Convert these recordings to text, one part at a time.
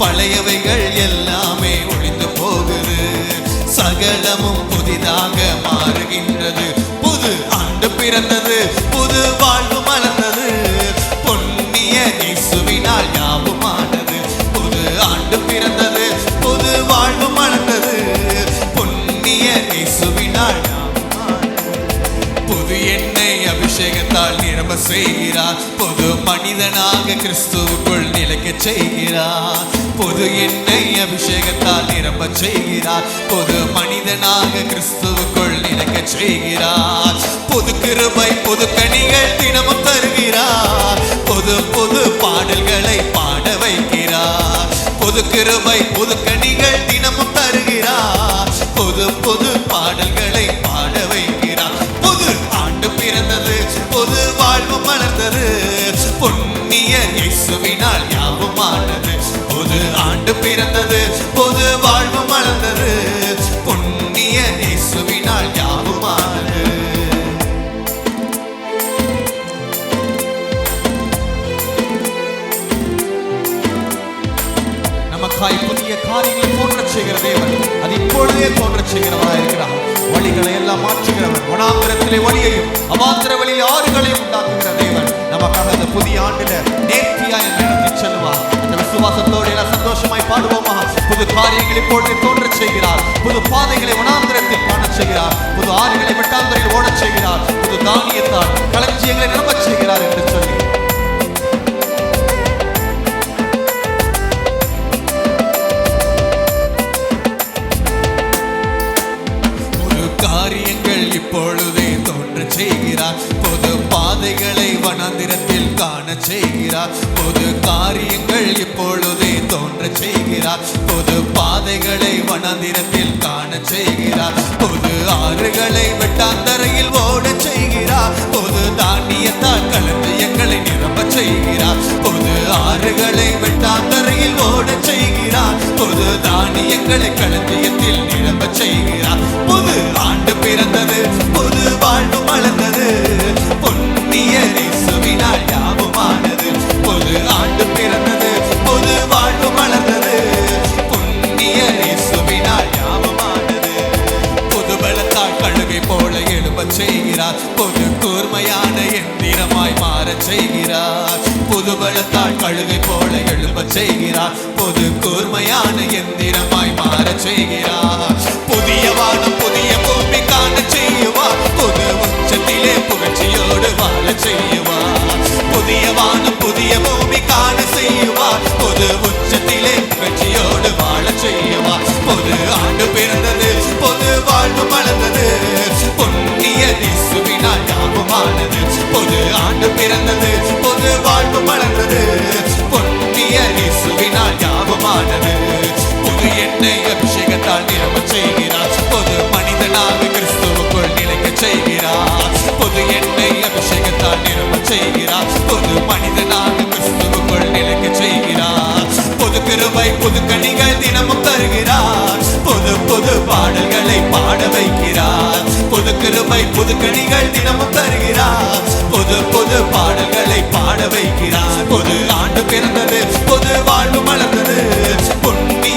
பழையவைகள் எல்லாம் நிரம்ப செய்கிறார். பொது மனிதனாக கிறிஸ்துவுக்குள் நிலைக்க செய்கிறார். பொது எண்ணெய் அபிஷேகத்தால் நிரம்ப செய்கிறார். பொது மனிதனாக கிறிஸ்துவுக்குள் நிலைக்க செய்கிறார். பொது கிருபை பொது கனிகள் தினமும் தருகிறார். பொது பொது பாடல்களை பாட வைக்கிறார். பொது கிருபை பொது கனிகள் உலகம் வளர்ந்தது பொன்னிய இயேசுவினால் யாவுமானது. புது ஆண்டு பிறந்தது. பொது வாழ்வு மலர்ந்தது. பொன்னிய இயேசுவினால் யாவுமானது. நமக்காய் புதிய காரியங்களை தோன்றச் செய்கிற தேவன். அது இப்பொழுதே தோன்றச் செய்கிறவராக இருக்கிறார் வழிகளை எல்லாம் மாற்றுகிறவர் வனாந்திரத்திலே வழியையும் அவாந்திர வழியில் ஆறுகளையும் உண்டாக்குகிற தேவன். நமக்காக அந்த புதிய ஆண்டில நேர்த்தியாய் நடத்தி செல்வார். அந்த விசுவாசத்தோடு எல்லாம் சந்தோஷமாய் பாடுவோமா? புது காரியங்களை போட்டு தோன்ற செய்கிறார். புது பாதைகளை வனாந்திரத்தில் காண செய்கிறார். புது ஆறுகளை வெட்டாந்தரையில் ஓடச் செய்கிறார். புது தானியத்தால் களஞ்சியங்களை நிரம்ப இப்பொழுதே தோன்ற செய்கிறார். பொது பாதைகளை வனாந்திரத்தில் காண செய்கிறார். பொது காரியங்கள் இப்பொழுதே தோன்ற செய்கிறார். பொது பாதைகளை வனாந்திரத்தில் காண செய்கிறார். பொது ஆறுகளை வெட்டாந்தரையில் ஓட செய்கிறார். பொது தானியத்தால் கலந்து எங்களை நிரம்ப செய்கிறார். பொது ஆறுகளை வெட்டாந்தரையில் ஓட செய்கிறார். பொது தானியங்களை களஞ்சியத்தில் நிரம்ப செய்கிறார். போல செய்கிறார். புது கூர்மையான எந்திரமாய் மாறச் செய்கிறார். புது பலத்தால் கழுகை போல எழும்பச் செய்கிறார். பொது கூர்மையான எந்திரமாய் மாறச் செய்கிறார். பிறந்தது ஆண்டு பிறந்தது புது வாழ்வு மலர்ந்தது பொன்னிய இசுவினால் ஞாபகமானது. புது எண்ணெய் அபிஷேகத்தால் நிரம்ப செய்கிறார். பொது மனிதனாக கிறிஸ்துவுக்குள் நிலைக்க செய்கிறார். பொது எண்ணெய் அபிஷேகத்தால் நிரம்ப செய்கிறார். பொது மனிதனாக கிறிஸ்துவுக்குள் நிலைக்க செய்கிறார். பொது கிருவை புது கனிகள் தினமும் தருகிறார். பொது பொது பாடல்களை பாட வைக்கிறார். புது கிருபை புது கனிகள் தினமும் தருகிறார். புது புது பாடல்களை பாட வைக்கிறார். புது ஆண்டு பிறந்தது புது வாழ்வு மலர்ந்தது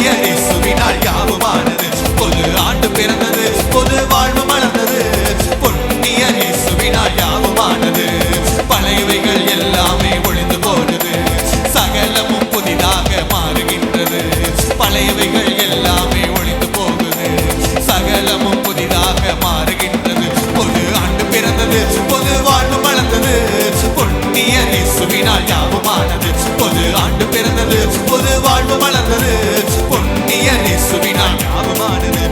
இயேசுவினால் யாவுமானது. புது ஆண்டு பிறந்தது புது வாழ்வு மலர்ந்தது இயேசுவினால் யாவுமானது. பழையவைகள் எல்லாமே ஒளிந்து போனது. சகலமும் புதிதாக மாறுகின்றது. பழையவைகள் எல்லாமே ஒளிந்து போகுது. சகலமும் புதிதாக மாறு பொன்னிய இயேசுவினால் யாவுமானது? பொது ஆண்டு பிறந்தது பொது வாழ்வு வளர்ந்தது. பொன்னிய இயேசுவினால் யாவுமானது?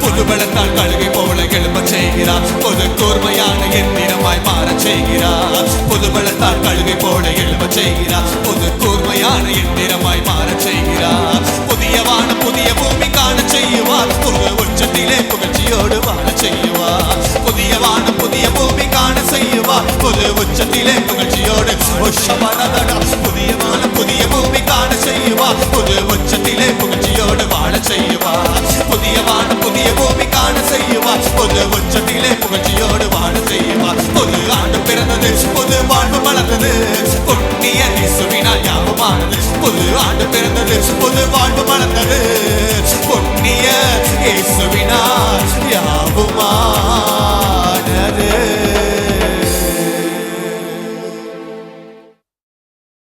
பொது பலத்தால் கழுவி போல எழும்ப செய்கிறார். பொது கூர்மையான எந்திரமாய் மாறச் செய்கிறார். பொது பலத்தால் கழுவி போல எழும்ப செய்கிறார். பொது கூர்மையான எந்திரமாய் மாறச் செய்கிறார். புதியவான புதிய பூமி காண செய்யுவார். பொது உச்சத்திலே புகழ்ச்சியோடு வாழ செய்யுவார். புதிய வானம் புதிய பூமி காண செய்யுவார் புது உச்சத்திலே புகழ்ச்சியோடு உஷமரதடா. புதிய வானம் புதிய பூமி காண செய்யுவார் புது உச்சத்திலே புகழ்ச்சியோடு வாழ செய்யுவார் புதிய வானம் புதிய பூமி காண செய்யுவார் புது உச்சத்திலே புகழ்ச்சியோடு வாழ செய்யுவார் புது ஆண்டு பிறந்தது புது வாழ்வு மலர்ந்தது பொன்னிய இயேசுவினால் யாபமானது புது ஆண்டு பிறந்தது புது வாழ்வு மலர்ந்தது